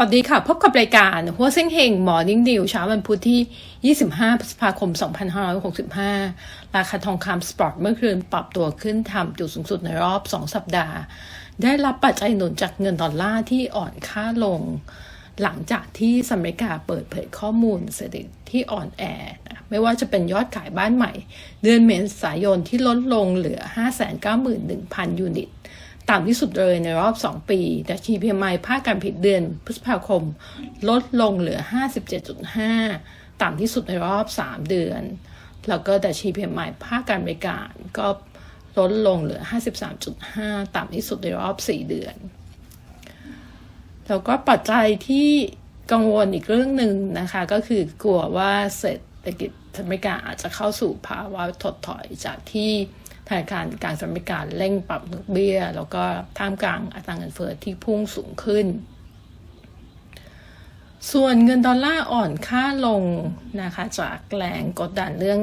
สวัสดีค่ะ พบกับรายการหัวเส้งเฮงมอนิ่งดิวเช้าวันพุธที่ 25 พฤษภาคม 2565 ราคาทองคำสปอร์ตเมื่อคืนปรับตัวขึ้นทำจุดสูงสุดในรอบ 2 สัปดาห์ ได้รับปัจจัยหนุนจากเงินดอลลาร์ที่อ่อนค่าลง หลังจากที่สหรัฐอเมริกาเปิดเผยข้อมูลเศรษฐกิจที่อ่อนแอนะไม่ว่าจะเป็นยอดขายบ้านใหม่ เดือนเมษายนที่ลดลงเหลือ 591,000 ยูนิต ต่ำที่สุดเลยในรอบ 2 ปี แต่ PMI ภาคการผลิตเดือนพฤษภาคม ลดลงเหลือ 57.5 ต่ำที่สุดในรอบ 3 เดือน แล้วก็แต่ PMI ภาคการบริการก็ลดลงเหลือ 53.5 ต่ำที่สุดในรอบ 4 เดือน แล้วก็ปัจจัยที่กังวลอีกเรื่องหนึ่งนะคะ ก็คือกลัวว่าเศรษฐกิจอเมริกาอาจจะเข้าสู่ภาวะถดถอยจากที่ ธนาคารกลางสหรัฐอเมริกาเร่งปรับดอกเบี้ย แล้วก็ท่ามกลางอัตราเงินเฟ้อที่พุ่งสูงขึ้น ส่วนเงินดอลลาร์อ่อนค่าลงนะคะจากแรงกดดันเรื่อง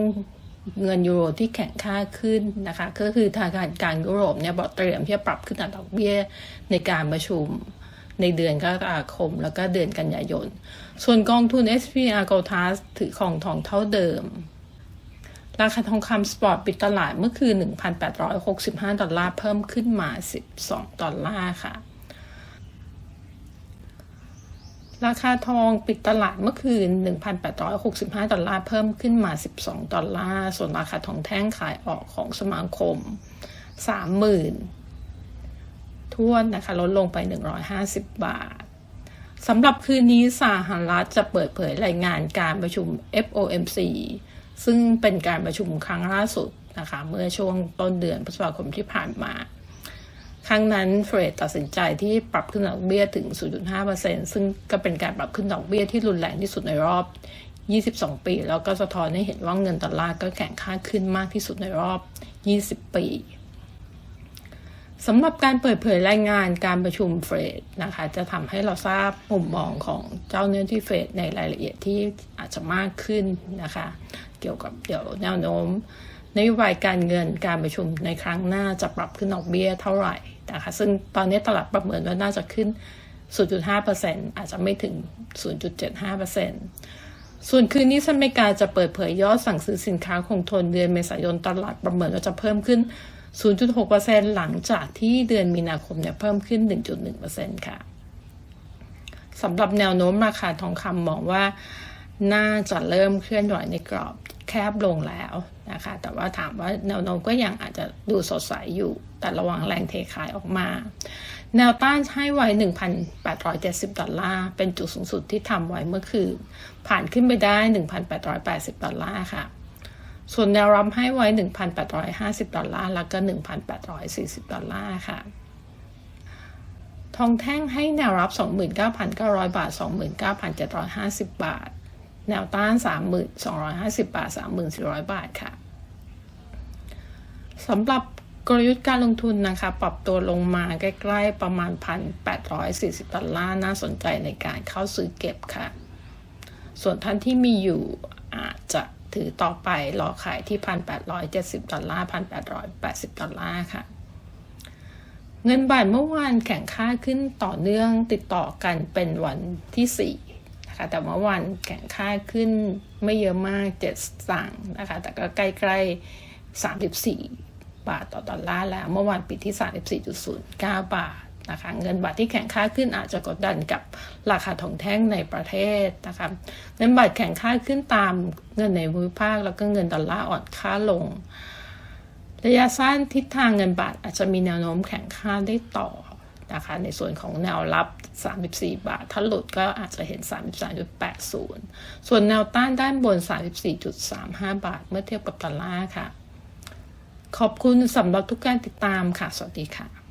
เงินยูโรที่แข็งค่าขึ้นนะคะ ก็คือธนาคารกลางยุโรปเนี่ยบอกเตรียมที่จะปรับขึ้นอัตราดอกเบี้ยในการประชุมในเดือนกรกฎาคมแล้วก็เดือนกันยายน ส่วนกองทุน SPR Gold t r u s ถือของทองเท่าเดิม ราคาทองคำสปอร์ตปิดตลาดเมื่อคืน 1,865 ดอลลาร์เพิ่มขึ้นมา 12 ดอลลาร์ค่ะ ราคาทองปิดตลาดเมื่อคืน 1,865 ดอลลาร์เพิ่มขึ้นมา 12 ดอลลาร์ ส่วนราคาทองแท่งขายออกของสมาคม 30,000ทวนนะคะ ลดลงไป 150 บาทสำหรับคืนนี้สหรัฐจะเปิดเผยรายงานการประชุม FOMC ซึ่งเป็นการประชุมครั้งล่าสุดนะคะเมื่อช่วงต้นเดือนพฤษภาคมที่ผ่านมา ครั้งนั้นเฟรดตัดสินใจที่ปรับขึ้นดอกเบี้ยถึง 0.5%ซึ่งก็เป็นการปรับขึ้นดอกเบี้ยที่รุนแรงที่สุดในรอบ 22 ปี แล้วก็สะท้อนให้เห็นว่าเงินดอลลาร์ก็แข็งค่าขึ้นมากที่สุดในรอบ 20 ปีสำหรับการเปิดเผยรายงานการประชุมเฟดนะคะ จะทำให้เราทราบมุมมองของเจ้าเนื้อที่เฟดในรายละเอียดที่อาจจะมากขึ้นนะคะ กี่ยวกับเดี๋ยวแนวโน้มนโยบายการเงินการประชุมในครั้งหน้าจะปรับขึ้นดอกเบี้ยเท่าไหร่นะคะซึ่งตอนนี้ตลาดประเมินว่าน่าจะขึ้น 0.5%อาจจะไม่ถึง 0.75%ส่วนคืนนี้สหรัฐอเมริกาจะเปิดเผยยอดสั่งซื้อสินค้าคงทนเดือนเมษายนตลาดประเมินว่าจะเพิ่มขึ้น 0.6%หลังจากที่เดือนมีนาคมเนี่ยเพิ่มขึ้น 1.1%ค่ะสำหรับแนวโน้มราคาทองคำมองว่า น่าจะเริ่มเคลื่อนไหวในกรอบแคบลงแล้วนะคะ แต่ว่าถามว่าแนวโน้มก็ยังอาจจะดูสดใสอยู่ แต่ระวังแรงเทขายออกมา แนวต้านให้ไว้ 1,870 ดอลลาร์ เป็นจุดสูงสุดที่ทำไว้เมื่อคืน ผ่านขึ้นไปได้ 1,880 ดอลลาร์ค่ะ ส่วนแนวรับให้ไว้ 1,850 ดอลลาร์ แล้วก็ 1,840 ดอลลาร์ค่ะทองแท่งให้แนวรับ 29,900 บาท 29,750 บาท แนวต้าน 3,250 บาท 3,400 บาทค่ะสำหรับกลยุทธ์การลงทุนนะคะ ปรับตัวลงมาใกล้ๆประมาณ 1,840 ดอลลาร์น่าสนใจในการเข้าซื้อเก็บค่ะ ส่วนท่านที่มีอยู่อาจจะถือต่อไปรอขายที่ 1,870 ดอลลาร์ 1,880 ดอลลาร์ค่ะ เงินบาทเมื่อวานแข่งค่าขึ้นต่อเนื่องติดต่อกันเป็นวันที่ 4 นะคะ แต่เมื่อวานแข่งค่าขึ้นไม่เยอะมาก7สตางค์นะคะ แต่ก็ใกล้ๆ34บาทต่อดอลลาร์แล้ว เมื่อวานปิดที่ 34.09 บาทนะคะ เงินบาทที่แข่งค่าขึ้นอาจจะกดดันกับราคาทองแท่งในประเทศนะคะ เงินบาทแข่งค่าขึ้นตามเงินในภูมิภาค แล้วก็เงินดอลลาร์อ่อนค่าลง ระยะสั้นทิศทางเงินบาทอาจจะมีแนวโน้มแข่งค่าได้ต่อ นะคะในส่วนของแนวรับ 34 บาท ถ้าหลุดก็อาจจะเห็น 33.80 ส่วนแนวต้านด้านบน 34.35 บาท เมื่อเทียบกับดอลลาร์ค่ะ ขอบคุณสำหรับทุกการติดตามค่ะ สวัสดีค่ะ